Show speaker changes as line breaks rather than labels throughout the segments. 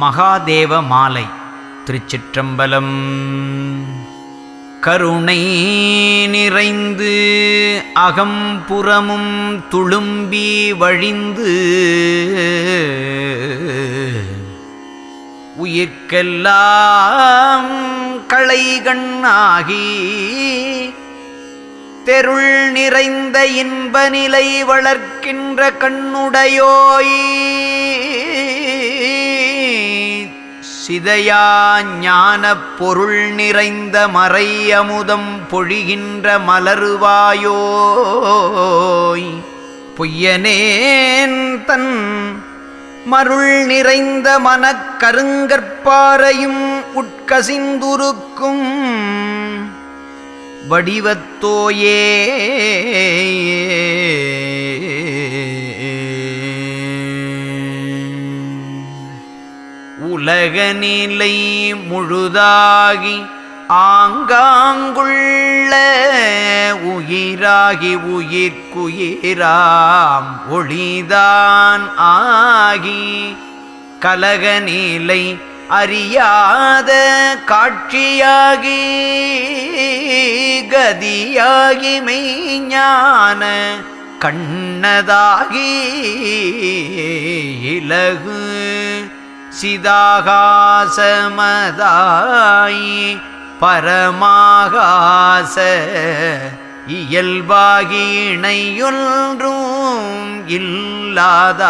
மகாதேவ மாலை. திருச்சிற்றம்பலம். கருணை நிறைந்து அகம்புறமும் துளும்பி வழிந்து உயிர்க்கெல்லாம் களைகண்ணாகி தெருள் நிறைந்த இன்ப நிலை வளர்க்கின்ற கண்ணுடையோய் சிதையா ஞானப் பொருள் நிறைந்த மறை அமுதம் பொழிகின்ற மலருவாயோய். பொய்யனேன் தன் மருள் நிறைந்த மனக்கருங்கற்பாரையும் உட்கசிந்துருக்கும் வடிவத்தோயே உலக முழுதாகி ஆங்காங்குள்ள உயிராகி உயிர்க்குயிராம் ஒளிதான் ஆகி கலகநிலை அறியாத காட்சியாகி கதியாகி மெய்ஞான கண்ணதாகி இலகு சிதாகாசமதாய் பரமாகாச இயல்பாகி இணையொன்றும் இல்லாதாகி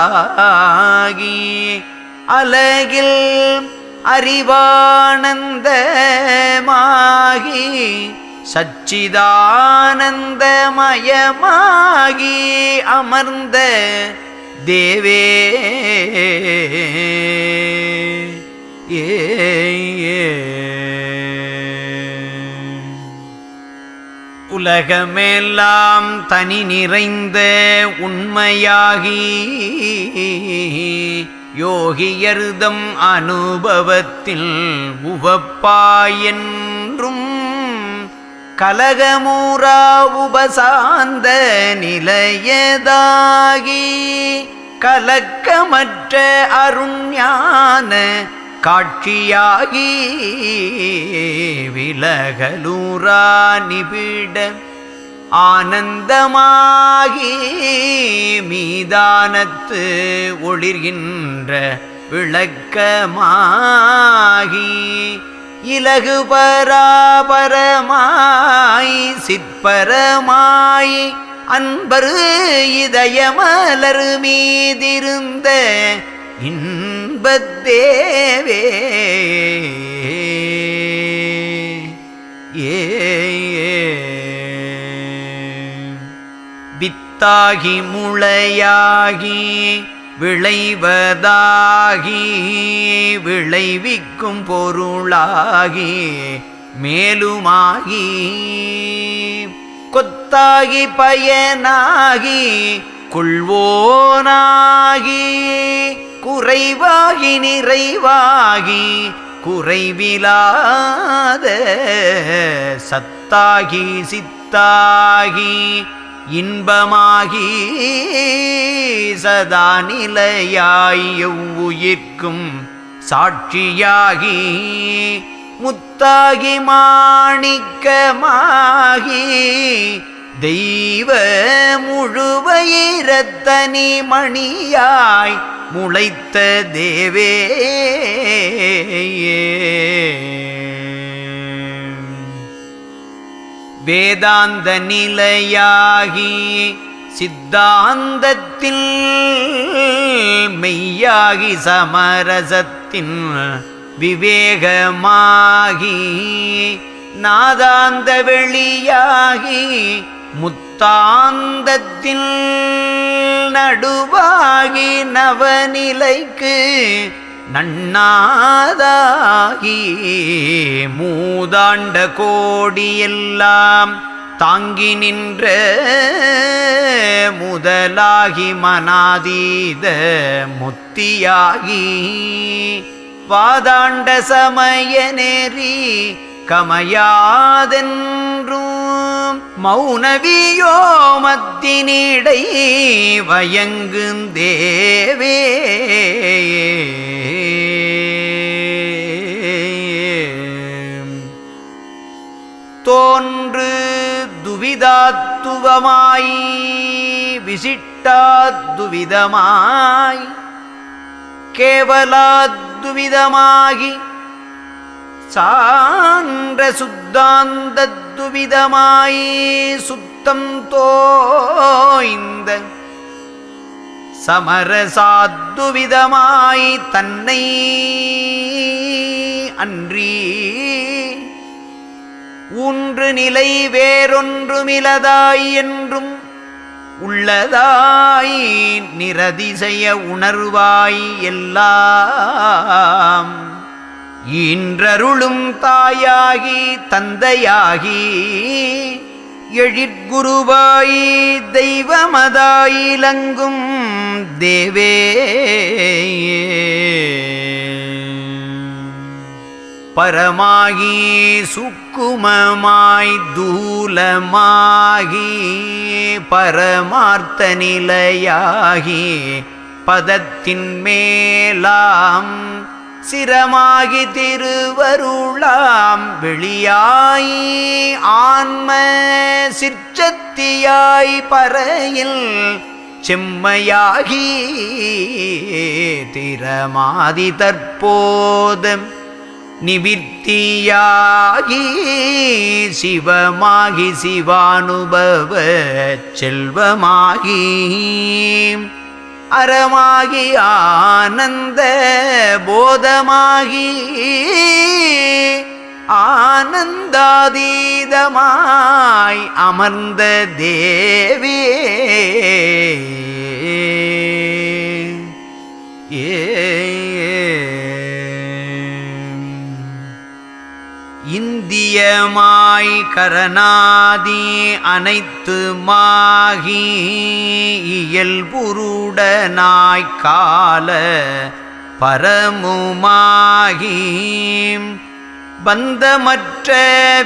அலகில் அறிவானந்தமாகி சச்சிதானந்தமயமாகி அமர்ந்த தேவே. ஏ உலகமெல்லாம் தனி நிறைந்த உண்மையாகி யோகியர்தம் அனுபவத்தில் உவப்பாயென்றும் கலகமூரா உபசாந்த நிலையதாகி கலக்கமற்ற அருண்யான காட்சியாகி விலகலூரா நிபிட ஆனந்தமாகி மீதானத்து ஒளிர்கின்ற விளக்கமாகி இலகு பராபரமாய் சிற்பரமாய் அன்பரு இதயமலர் மீதிருந்த இன்பத்தேவே ஏ. வித்தாகி முளையாகி விளைவதாகி விளைவிக்கும் பொருளாகி மேலுமாகி கொத்தாகி பயனாகி கொள்வோனாகி குறைவாகி நிறைவாகி குறைவிலாத சத்தாகி சித்தாகி இன்பமாகி சதா நிலையாய் எவ்வுயிர்க்கும் சாட்சியாகி முத்தாகி மாணிக்கமாகி தெய்வ முழுவயிரத்தனி மணியாய் முளைத்த தேவே. வேதாந்த நிலையாகி சித்தாந்தத்தில் மெய்யாகி சமரசத்தின் விவேகமாகி நாதாந்த வெளியாகி முத்தாந்தத்தில் நடுவாகி நவநிலைக்கு நன்னாதாகி மூதாண்ட கோடியெல்லாம் தாங்கி நின்ற முதலாகி மனாதீத முத்தியாகி வாதாண்ட சமய நெறி கமையாதென்றும் மௌனவியோ மத்தினிடை வயங்கும் தேவே. தோன்று துவிதாத்துவமாய் விசிட்டாத்துவிதமாய் கேவலாத்துவிதமாகி சான்ற சுத்தாந்தத்துவிதமாய் சுத்தம் தோய்ந்த சமரசாத்துவிதமாய் தன்னை அன்றி ஊன்று நிலை வேறொன்றுமிலதாய் என்றும் உள்ளதாய் நிரதிசய உணர்வாய் எல்லாம். இன்றருளும் தாயாகி தந்தையாகி எழிற்குருவாய் தெய்வமதாயிலங்கும் தேவே. பரமாகி சுக்குமமாய் தூலமாகி பரமார்த்த நிலையாகி பதத்தின் மேலாம் சிரமாகி திருவருளாம் வெளியாயி ஆன்ம சிற்றத்தியாய் பறையில் செம்மையாகி திறமாதி தற்போதம் நிவித்தியாகி சிவமாகி சிவானுபவ செல்வமாகி. அறமாகி ஆனந்த போதமாகி. ஆனந்தாதீதமாய் அமர்ந்த தேவி கரணாதி அனைத்துமாகி இயல்புருடனாய் கால பரமுமாகி. பந்தமற்ற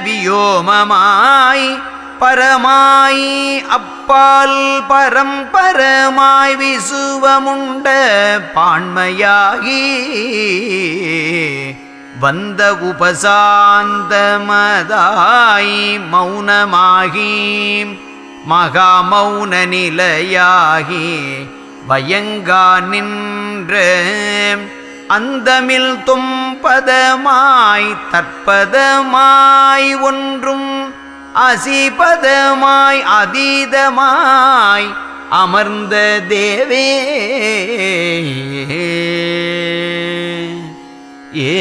வியோமமாய் பரமாய் அப்பால் பரம்பரமாய் விசுவமுண்ட பான்மையாகி. வந்த உபசாந்தமதாய் மௌனமாகி மகா மௌன நிலையாகி பயங்கா நின்ற அந்தமில் தும்பதமாய் தற்பதமாய் ஒன்றும் அசிபதமாய் அதீதமாய் அமர்ந்த தேவே. ஏ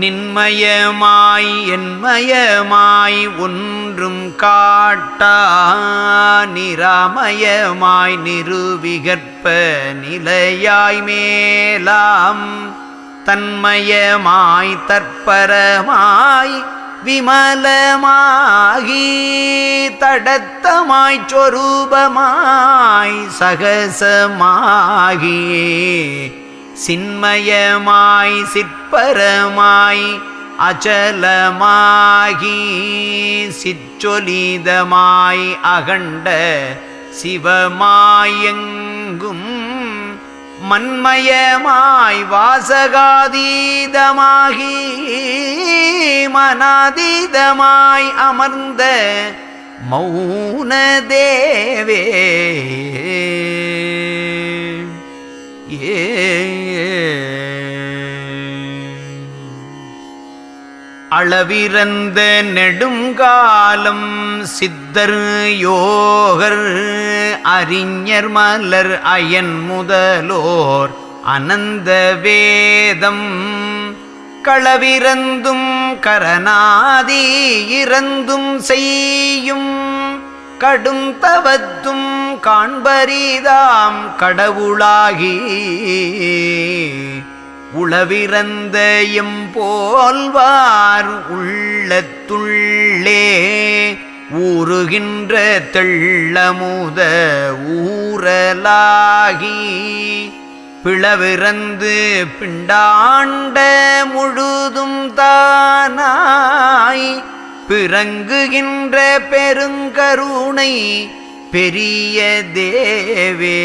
நின்மயமாய் என்மயமாய் ஒன்றும் காட்டா நிராமயமாய் நிருவிகற்ப நிலையாய் மேலாம். தன்மயமாய் தற்பரமாய் விமலமாகி தடத்தமாய் சொரூபமாய் சகசமாகி சின்மயமாய் சிற்பரமாய் அச்சலமாகி சிற்றொலிதமாய் அகண்ட சிவமாயெங்கும் மண்மயமாய் வாசகாதீதமாகி மனாதீதமாய் அமர்ந்த மௌன தேவே ஏ. அளவிறந்த நெடுங்காலம் சித்தர் யோகர் அறிஞர் மலர் அயன் முதலோர் அனந்த வேதம் களவிறந்தும் கரணாதி இறந்தும் செய்யும் கடும் தவத்தும் காண்பரிதாம் கடவுளாகி. உளவிறந்த எம் போல்வார் உள்ளத்துள்ளே ஊறுகின்ற தெள்ளமுத ஊரலாகி. பிளவிறந்து பிண்டாண்ட முழுதும் தானாய் பிறங்குகின்ற பெருங்கருணை பெரிய தேவே.